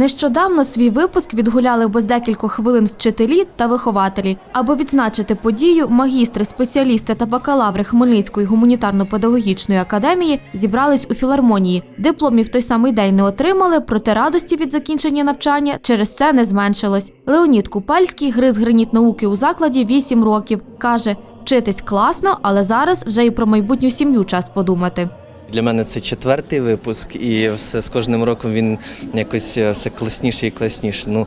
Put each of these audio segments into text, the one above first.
Нещодавно свій випуск відгуляли без декількох хвилин вчителі та вихователі. Аби відзначити подію, магістри, спеціалісти та бакалаври Хмельницької гуманітарно-педагогічної академії зібрались у філармонії. Дипломів той самий день не отримали, проте радості від закінчення навчання через це не зменшилось. Леонід Купальський гриз граніт науки у закладі 8 років. Каже, вчитись класно, але зараз вже і про майбутню сім'ю час подумати. Для мене це четвертий випуск, і все з кожним роком він якось е, все класніше і класніше. Ну,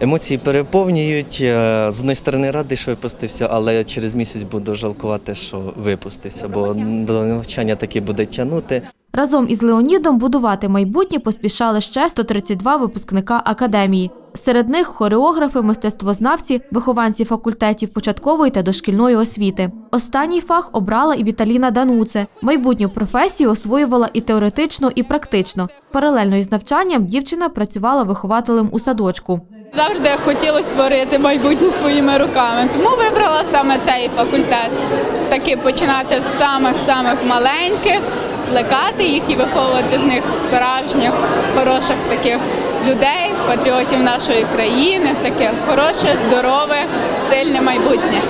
емоції переповнюють. Е, З одної сторони радий, що випустився, але через місяць буду жалкувати, що випустився, бо до навчання таки буде тягнути. Разом із Леонідом будувати майбутнє поспішали ще 132 випускника академії. Серед них хореографи, мистецтвознавці, вихованці факультетів початкової та дошкільної освіти. Останній фах обрала і Віталіна Дануце. Майбутню професію освоювала і теоретично, і практично. Паралельно із навчанням дівчина працювала вихователем у садочку. Завжди хотілося творити майбутнє своїми руками, тому вибрала саме цей факультет. Таки починати з самих-самих маленьких, плекати їх і виховувати з них справжніх, хороших таких людей, патріотів нашої країни, таке хороше, здорове, сильне майбутнє.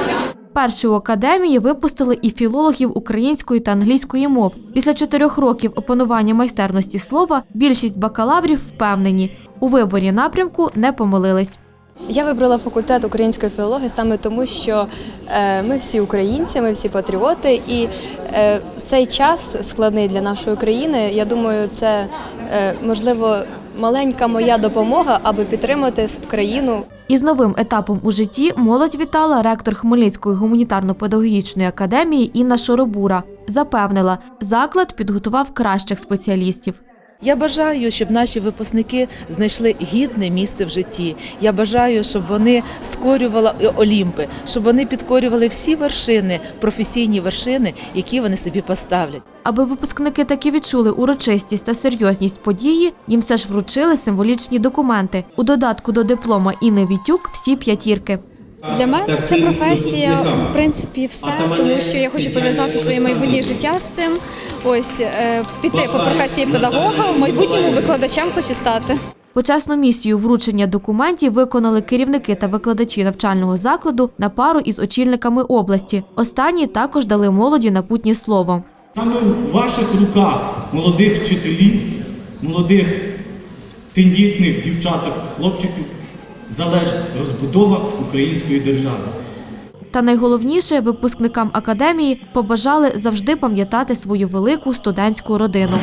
Перші у академії випустили і філологів української та англійської мов. Після чотирьох років опанування майстерності слова більшість бакалаврів впевнені у виборі напрямку не помилились. Я вибрала факультет української філології саме тому, що е, ми всі українці, ми всі патріоти, і е, цей час складний для нашої країни. Я думаю, це е, можливо маленька моя допомога, аби підтримати країну Із новим етапом у житті молодь вітала ректор Хмельницької гуманітарно-педагогічної академії Інна Шоробура. Запевнила, заклад підготував кращих спеціалістів. Я бажаю, щоб наші випускники знайшли гідне місце в житті. Я бажаю, щоб вони скорювали Олімпи, щоб вони підкорювали всі вершини, професійні вершини, які вони собі поставлять. Аби випускники таки відчули урочистість та серйозність події, їм все ж вручили символічні документи. У додатку до диплома Інни Вітюк всі п'ятірки. Для мене це професія, в принципі, все, тому що я хочу пов'язати своє майбутнє життя з цим. Ось е, піти по професії педагога, в майбутньому викладачем хочу стати. Почесну місію вручення документів виконали керівники та викладачі навчального закладу на пару із очільниками області. Останні також дали молоді напутнє слово. Саме в ваших руках молодих вчителів, молодих тендітних дівчаток, хлопчиків залежить розбудова української держави. Та найголовніше випускникам академії побажали завжди пам'ятати свою велику студентську родину.